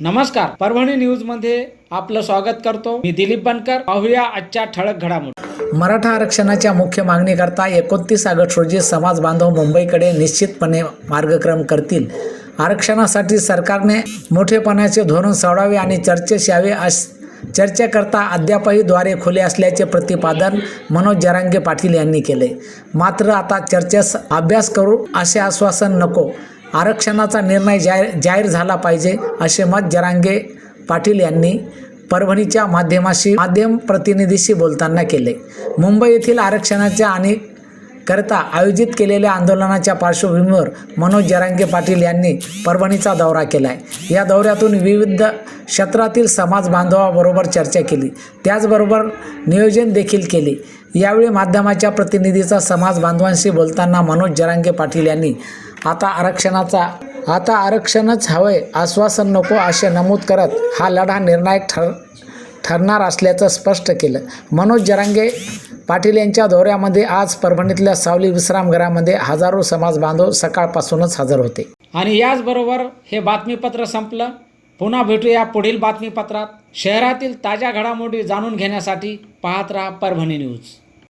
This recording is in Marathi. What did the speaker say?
नमस्कार परभणी न्यूजमध्ये आपलं स्वागत करतो. मी दिलीप बनकर पाहूया आजच्या ठळक घडामोडी. मराठा आरक्षणाच्या मुख्य मागणीकरता एकोणतीस ऑगस्ट रोजी समाज बांधव मुंबईकडे निश्चितपणे मार्गक्रम करतील. आरक्षणासाठी सरकारने मोठेपणाचे धोरण सोडावे आणि चर्चेस यावे अस चर्चेकरता अद्यापही द्वारे खुले असल्याचे प्रतिपादन मनोज जरांगे पाटील यांनी केले. मात्र आता चर्चेस अभ्यास करू असे आश्वासन नको. आरक्षणाचा निर्णय जाहीर जाहीर झाला पाहिजे असे मत जरांगे पाटील यांनी परभणीच्या माध्यमाशी माध्यम प्रतिनिधीशी बोलताना केले. मुंबई येथील आरक्षणाच्या आणि करता आयोजित केलेल्या आंदोलनाच्या पार्श्वभूमीवर मनोज जरांगे पाटील यांनी परभणीचा दौरा केला आहे या दौऱ्यातून विविध क्षेत्रातील समाज बांधवाबरोबर चर्चा केली. त्याचबरोबर नियोजन देखील केले. यावेळी माध्यमाच्या प्रतिनिधीचा समाज बांधवांशी बोलताना मनोज जरांगे पाटील यांनी आता आरक्षणाचा आता आरक्षणच हवंय आश्वासन नको असे नमूद करत हा लढा निर्णायक ठर ठरणार असल्याचं स्पष्ट केलं. मनोज जरांगे पाटील यांच्या दौऱ्यामध्ये आज परभणीतल्या सावली विश्रामगृहामध्ये हजारो समाज बांधव सकाळपासूनच हजर होते. आणि याचबरोबर हे बातमीपत्र संपलं. पुन्हा भेटूया पुढील बातमीपत्रात. शहरातील ताज्या घडामोडी जाणून घेण्यासाठी पाहत राहा परभणी न्यूज.